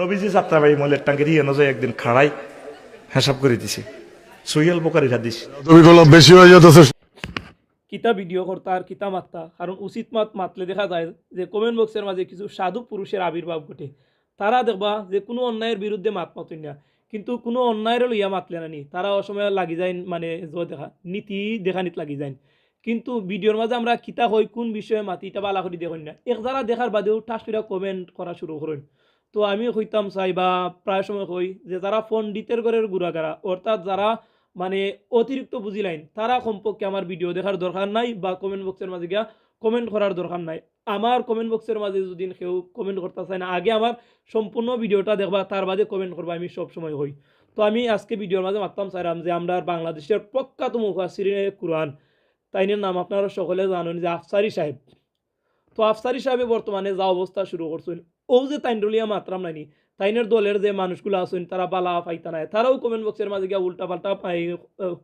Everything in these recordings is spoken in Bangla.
নবীজি যাত্রাবাড়ি মলের টাঙ্গের ইয়ে নজয় একদিন খাড়াই হিসাব করে দিছে। সহিয়াল বোকারির হাদিস। তুমি বললাম বেশি হয়ে যেতেছে। কিতা ভিডিও করতা আর কিতা মাত্তা কারণ উচিত মাত মাতলে দেখা যায় যে কমেন্ট বক্সের মাঝে কিছু সাধু পুরুষের আবির্ভাব ঘটে। তারা দেখবা যে কোনো অন্যায়ের বিরুদ্ধে মাত মাতুন না কিন্তু কোনো অন্যায়ের লইয়া মাতলে না নি। তারা অসময় লাগি যায় মানে জ দেখা নীতি দেখানিত লাগি যায় কিন্তু ভিডিওর মাঝে আমরা কিতা হই কোন বিষয়ে মাতি এটা বালা করে দেখুন না। এক যারা দেখার বাদেও ঠাস করে কমেন্ট করা শুরু করেন। তো আমি হইতাম চাই বা প্রায় সময় হই, যে যারা পণ্ডিতের ঘরের গুড়াগারা অর্থাৎ যারা মানে অতিরিক্ত বুঝি লাইন, তারা সম্পর্কে আমার ভিডিও দেখার দরকার নাই বা কমেন্ট বক্সের মাঝে গিয়া কমেন্ট করার দরকার নাই। আমার কমেন্ট বক্সের মাঝে যদি কেউ কমেন্ট করতে চায় না, আগে আমার সম্পূর্ণ ভিডিওটা দেখবা, তার বাদে কমেন্ট করবা, আমি সব সময় হই। তো আমি আজকে ভিডিওর মাঝে মারতাম চাইলাম যে আমরা বাংলাদেশের প্রখ্যাত মুখাসির কুরআন, তাইনের নাম আপনারা সকলে জানেন যে আফসারি সাহেব। তো আফসারি সাহেবে বর্তমানে যা অবস্থা শুরু করছেন ও যে তাইন্ডলিয়া মাত্রাম নাইনি, তাইনের দলের যে মানুষগুলো আছেন, তারা বালা পাইতা নাই। তারাও কমেন্ট বক্সের মাঝে গিয়া উল্টা পাল্টা পাই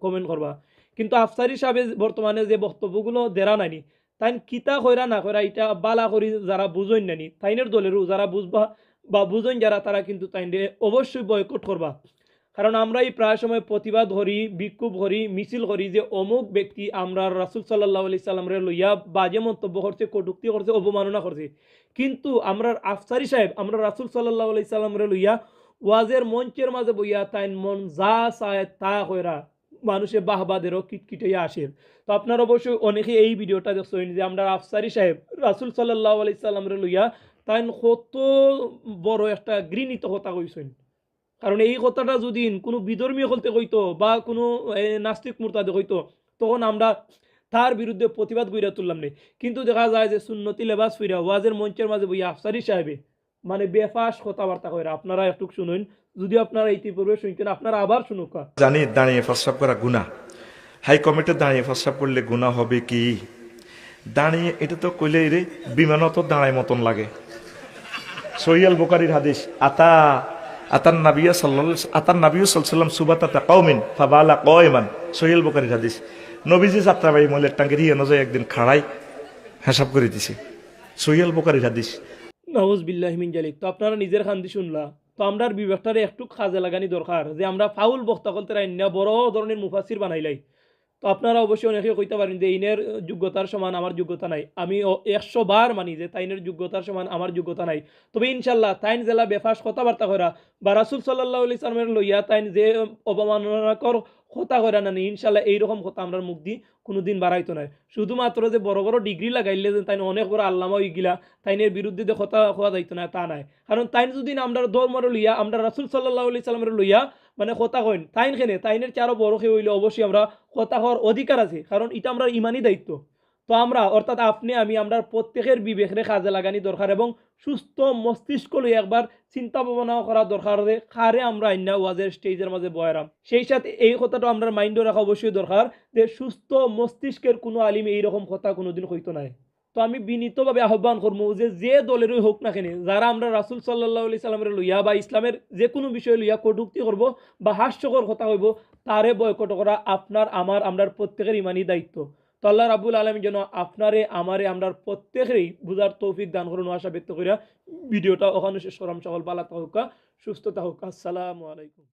কমেন্ট করবা। কিন্তু আফসারি সাহেবে বর্তমানে যে বক্তব্যগুলো দেরা নাইনি, তাইন কিতা কইরা না কইরা এটা বালা করি যারা বুঝইন নানি তাইনের দলেরও যারা বুঝবা বা বুঝইন যারা, তারা কিন্তু তাইনে অবশ্যই বয়কট করবা। কারণ আমরা এই প্রায় সময় প্রতিবাদ করি, বিক্ষোভ করি, মিছিল করি যে অমুক ব্যক্তি আমরা রাসুল সাল্লাহ আলি সাল্লামরে লইয়া বাজে মন্তব্য করছে, কটুক্তি করছে, অবমাননা করছে। কিন্তু আমরা আফসারি সাহেব, আমরা রাসুল সাল্লাহ আলি সাল্লামরে লইয়া ওয়াজের মঞ্চের মাঝে বইয়া তাই মন যা চায় তা কইরা মানুষের বাহবাদেরও কিটকিটাইয়া আসে। তো আপনার অবশ্যই অনেকে এই ভিডিওটা দেখছেন যে আমরা আফসারি সাহেব, রাসুল সাল্লাহ আলি সাল্লামরে লইয়া তাই কত বড় একটা গৃহীত কথা কইছেন। কারণ এই কথাটা যদি কোনো বিধর্মীয় হলতে কইতো বা কোনো নাস্তিক মুরতাদে কইতো তখন আমরা তার বিরুদ্ধে প্রতিবাদ কইরা তুললাম নেই কিন্তু দেখা যায় যে সুন্নতি লেবাস ফিরা ওয়াজের মঞ্চের মাঝে বইয়া আফসারি সাহেবে মানে বেফাস কথাবার্তা কইরা, আপনারা একটু শুনুন, যদি আপনারা ইতিপূর্বে শুনতেন, আপনারা আবার শুনুক। জানি দাঁড়িয়ে প্রস্রাব করা গুণা হাই কমিটিতে দাঁড়িয়ে প্রস্রাব করলে গুণা হবে কি? দাঁড়িয়ে এটা তো কইলে রে, বিমানও তো দাঁড়ায় মতন লাগে। সহিয়াল বোকারির হাদিস, আতা আতান নাবিয়া সাল্লাল আতান নাবিউ সাল্লাম সুবাতাতা কৌমিন ফাবালা কয়মান সহিয়াল বোকারি হাদিস। নবীজি যাত্রাবাহী মহিলার টাঙ্গের ইয়ে নজয় একদিন খাড়াই হেসাব করে দিছে। সহিয়াল বোকারি হাদিস। নওয়াজ বিল্লাহমিন জালিক। তো আপনারা নিজের খান্দি শুনলা। তো আমরা বিবেকটারে একটু কাজে লাগানি দরকার যে আমরা ফাউল বক্তা করতে রাইনা বড় ধরনের মুফাসির বানাইলাই। তো আপনারা অবশ্যই অনেকে কইতে পারেন যে ইনের যোগ্যতার সমান আমার যোগ্যতা নাই। আমি একশো বার মানি যে তাইনের যোগ্যতার সমান আমার যোগ্যতা নাই। তবে ইনশাল্লাহ তাইন জেলা বেফাস কথাবার্তা করা বা রাসুল সাল্লাহ আলি সালামের লইয়া তাইন যে অবমাননাকর কথা করা না ইনশাল্লাহ এইরকম কথা আমরা মুখ দি কোনোদিন বাড়াইতো নাই। শুধুমাত্র যে বড় বড় ডিগ্রি লাগাইলে যে তাই অনেক বড় আল্লামা গিলা, তাইনের বিরুদ্ধে যে কথা হওয়া যাইতো না, তা নাই। কারণ তাইন যদি আমরা ধর্মর লইয়া, আমরা রাসুল সাল্লাহ আলি সাল্লামের লইয়া মানে কথা কইন। তাইন খেনে তাইনের চারো বড় খেয়ে হইলে অবশ্যই আমরা কথা হওয়ার অধিকার আছে, কারণ এটা আমরা ইমানই দায়িত্ব। তো আমরা, অর্থাৎ আপনি, আমি আমরা প্রত্যেকের বিবেকরে কাজে লাগানি দরকার এবং সুস্থ মস্তিষ্ক লই একবার চিন্তা ভাবনা করা দরকার যে কারে আমরা আইনা ওয়াজের স্টেজের মাঝে বয়ারাম সেই সাথে এই কথাটা আমরা মাইন্ডে রাখা অবশ্যই দরকার যে সুস্থ মস্তিষ্কের কোনো আলিম এইরকম কথা কোনোদিন হইতো নাই। তো আমি বিনীতভাবে আহ্বান করব যে যে দলেরই হোক না কেন, যারা আমরা রাসুল সাল্লাহ সাল্লামের লইয়া বা ইসলামের যে কোনো বিষয় লইয়া কটুক্তি করব বা হাস্যকর কথা হইব, তারে বয়কট করা আপনার, আমার, আমরার প্রত্যেকের ইমানই দায়িত্ব। তো আল্লাহ রাবুল আলমী যেন আপনারে, আমারে, আমরার প্রত্যেকেরই বুঝার তৌফিক দান করুন, আশা ব্যক্ত করিয়া ভিডিওটা ওখানে শেষ করাম সকল পালা হোক সুস্থতা হোক আসসালামু আলাইকুম।